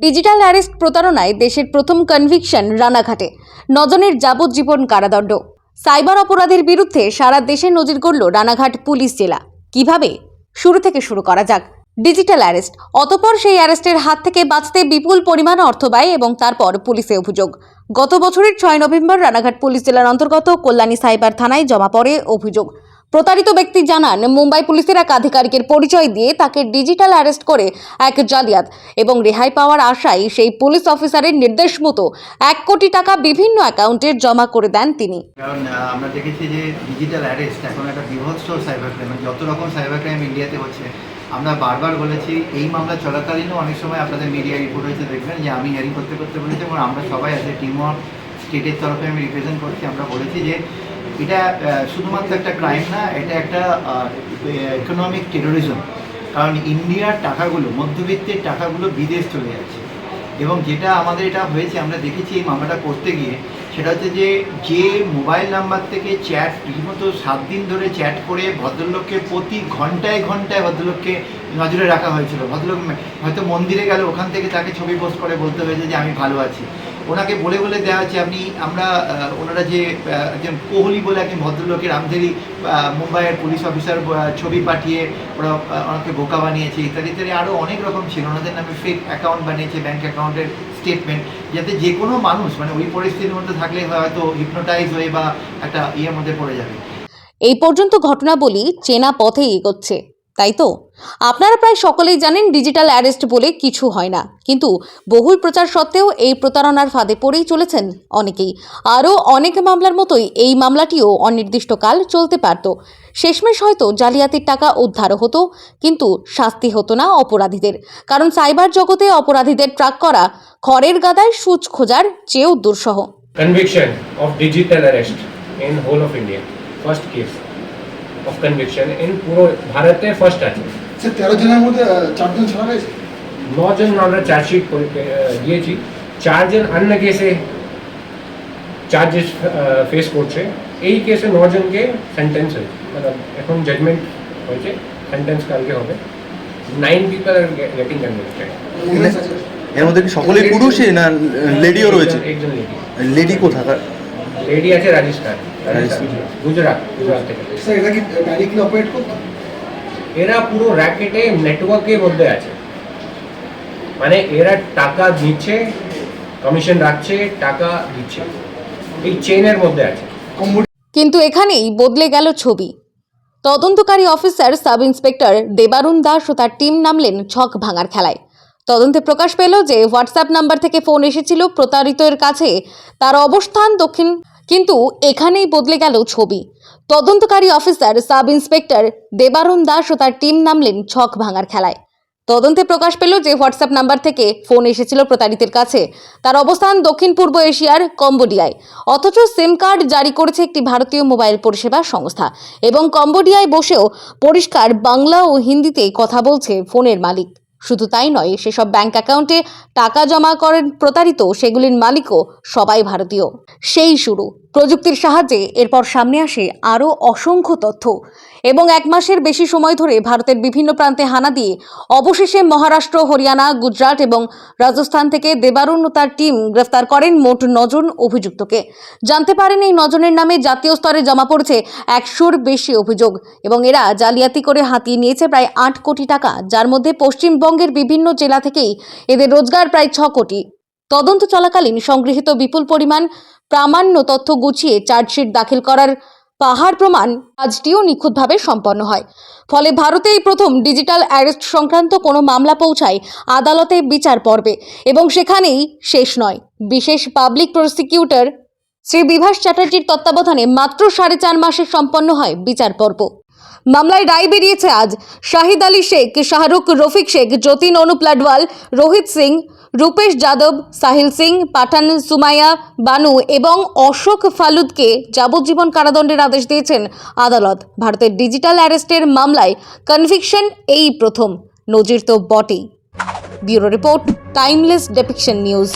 Digital arrest প্রতারণায় দেশের প্রথম conviction রানাঘাটে। নজনের যাবজ্জীবন কারাদণ্ড। সাইবার অপরাধের বিরুদ্ধে সারা দেশে নজির গড়ল রানাঘাট পুলিশ জেলা। কীভাবে? শুরু থেকে শুরু করা যাক। Digital arrest. অতপর সেই অ্যারেস্টের হাত থেকে বাঁচতে বিপুল পরিমাণ অর্থ ব্যয় এবং তারপর পুলিশে অভিযোগ। গত বছরের ছয় নভেম্বর রানাঘাট পুলিশ জেলার অন্তর্গত কল্যাণী সাইবার থানায় জমা পড়ে অভিযোগ। প্রতারিত ব্যক্তি জানান, মুম্বাই পুলিশের এক আধিকারিকের পরিচয় দিয়ে তাকে ডিজিটাল অ্যারেস্ট করে এক জালিয়াত এবং রেহাই পাওয়ার আশায় সেই পুলিশ অফিসারের নির্দেশ মতো এক কোটি টাকা বিভিন্ন অ্যাকাউন্টে জমা করে দেন তিনি। কারণ আমরা দেখেছি যে ডিজিটাল অ্যারেস্ট এখন একটা সাইবার ক্রাইম যত রকম সাইবার ক্রাইম ইন্ডিয়াতে হচ্ছে, আমরা বারবার বলেছি, এই মামলা চলাকালীনও অনেক সময় আপনাদের মিডিয়া রিপোর্ট হয়েছে, দেখবেন যে আমি হিয়ারিং করতে করতে বলেছি এবং আমরা সবাই আছে টিম ওয়ার্ক স্টেটের তরফে আমি রিপ্রেজেন্ট করছি, আমরা বলেছি যে এটা শুধুমাত্র একটা ক্রাইম না, এটা একটা ইকোনমিক টেরোরিজম কারণ ইন্ডিয়ার টাকাগুলো, মধ্যবিত্তের টাকাগুলো বিদেশ চলে যাচ্ছে। এবং যেটা আমাদের এটা হয়েছে, আমরা দেখেছি এই মামলাটা করতে গিয়ে, সেটা হচ্ছে যে যে মোবাইল নাম্বার থেকে চ্যাট রীতিমতো সাত দিন ধরে চ্যাট করে ভদ্রলোককে প্রতি ঘন্টায় ঘন্টায় ভদ্রলোককে নজরে রাখা হয়েছিল। ভদ্রলোক, হয়তো মন্দিরে গেলে, ওখান থেকে তাকে ছবি পোস্ট করে বলতে হয়েছে যে, আমি ভালো আছি। ওনাকে বলে বলে দেওয়া হচ্ছে আপনি, আমরা ওনারা যে একজন কোহলি বলে একজন ভদ্রলোকের আমদেরই মুম্বাইয়ের পুলিশ অফিসার ছবি পাঠিয়ে ওরা ওনাকে বোকা বানিয়েছে, ইত্যাদি ইত্যাদি আরও অনেক রকম ছিল। ওনাদের নামে ফেক অ্যাকাউন্ট বানিয়েছে ব্যাঙ্ক অ্যাকাউন্টের স্টেটমেন্ট যাতে যে কোনো মানুষ মানে ওই পরিস্থিতির মধ্যে থাকলে হয়তো হিপনোটাইজ হয়ে বা একটা ইয়ের মধ্যে পড়ে যাবে। এই পর্যন্ত ঘটনাবলী চেনা পথে এগোচ্ছে। তাই তো? আপনারা প্রায় সকলেই জানেন ডিজিটাল অ্যারেস্ট বলে কিছু হয় না। কিন্তু বহুল প্রচার সত্ত্বেও এই প্রতারণার ফাঁদে পড়েই চলেছেন অনেকেই। আরও অনেক মামলার মতোই এই মামলাটিও অনির্দিষ্টকাল চলতে পারত। শেষমেশ হয়তো জালিয়াতির টাকা উদ্ধারও হতো, কিন্তু শাস্তি হতো না অপরাধীদের। কারণ সাইবার জগতে অপরাধীদের ট্রাক করা, খড়ের গাদায় সুচ খোঁজার চেয়েও দুঃসহ। Conviction of digital arrest in whole of India. First case. Of conviction in পুরো ভারতে ফার্স্ট আছে স্যার তেরো জনের মধ্যে চারজন ছাড়া গেছে নজন আমরা চার্জশিট দিয়েছি। চারজন অন্য কেসে চার্জেস ফেস করছে। এই কেসে নজনকে সেন্টেন্স হয়েছে। মানে এখন জাজমেন্ট হয়েছে। সেন্টেন্স কালকে হবে। নাইন পিপল আর গেটিং এর মধ্যে কি সকলেই পুরুষই না লেডিও রয়েছে? একজন লেডি লেডি কোথাকার? লেডি আছে রাজস্থান। গুজরাট গুজরাট থেকে। স্যার এটা কি ডাইরেক্টলি অপারেট করতো? এরা পুরো র্যাকেটে নেটওয়ার্কের মধ্যে আছে। মানে এরা টাকা দিচ্ছে কমিশন রাখছে টাকা দিচ্ছে। এই চেনের মধ্যে আছে। কিন্তু এখানেই বদলে গেল ছবি। তদন্তকারী officer sub inspector Debarun Das ও তার টিম নামলেন ছক ভাঙার খেলায়। তদন্তে প্রকাশ পেল যে হোয়াটসঅ্যাপ নাম্বার থেকে ফোন এসেছিল প্রতারিতের কাছে। তার অবস্থান দক্ষিণ, কিন্তু এখানেই বদলে গেল ছবি। তদন্তকারী officer, sub inspector Debarun Das ও তার টিম নামলেন ছক ভাঙার খেলায়। তদন্তে প্রকাশ পেল যে হোয়াটসঅ্যাপ নাম্বার থেকে ফোন এসেছিল প্রতারিতের কাছে। তার অবস্থান দক্ষিণ পূর্ব এশিয়ার কম্বোডিয়ায়। অথচ সিম কার্ড জারি করেছে একটি ভারতীয় মোবাইল পরিষেবা সংস্থা এবং কম্বোডিয়ায় বসেও পরিষ্কার বাংলা ও হিন্দিতে কথা বলছে ফোনের মালিক। শুধু তাই নয়, সেসব ব্যাংক অ্যাকাউন্টে টাকা জমা করেন প্রতারিত সেগুলির মালিকও সবাই ভারতীয়। সেই শুরু। প্রযুক্তির সাহায্যে এরপর সামনে আসে আরও অসংখ্য তথ্য। এবং এক মাসের বেশি সময় ধরে ভারতের বিভিন্ন প্রান্তে হানা দিয়ে অবশেষে মহারাষ্ট্র, হরিয়ানা, গুজরাট এবং রাজস্থান থেকে দেবারুণ তার টিম গ্রেফতার করেন মোট নজন অভিযুক্তকে। জানতে পারেন এই নজনের নামে জাতীয় স্তরে জমা পড়েছে একশোর বেশি অভিযোগ এবং এরা জালিয়াতি করে হাতিয়ে নিয়েছে প্রায় আট কোটি টাকা, যার মধ্যে পশ্চিমবঙ্গের বিভিন্ন জেলা থেকেই এদের রোজগার প্রায় ছ কোটি। তদন্ত চলাকালীন সংগৃহীত বিপুল পরিমাণ প্রামাণ্য তথ্য গুছিয়ে চার্জশিট দাখিল করার পাহাড় প্রমাণ কাজটিও নিখুঁতভাবে সম্পন্ন হয়। ফলে ভারতেই প্রথম ডিজিটাল অ্যারেস্ট সংক্রান্ত কোনো মামলা পৌঁছায় আদালতে বিচার পর্বে এবং সেখানেই শেষ নয়। বিশেষ পাবলিক প্রসিকিউটর শ্রী বিভাস চ্যাটার্জির তত্ত্বাবধানে মাত্র সাড়ে চার মাসে সম্পন্ন হয় বিচার পর্ব। মামলায় রায় বেরিয়েছে আজ। শাহিদ আলী শেখ, শাহরুখ রফিক শেখ, যতীন অনুপ লাডওয়াল, রোহিত সিং, রূপেশ যাদব, সাহিল সিং, পাঠান সুমাইয়া, বানু এবং অশোক ফালুদকে যাবজ্জীবন কারাদণ্ডের আদেশ দিয়েছেন আদালত। ভারতের ডিজিটাল অ্যারেস্টের মামলায় কনভিকশন এই প্রথম। নজির তো বটেই। Bureau report, timeless depiction news.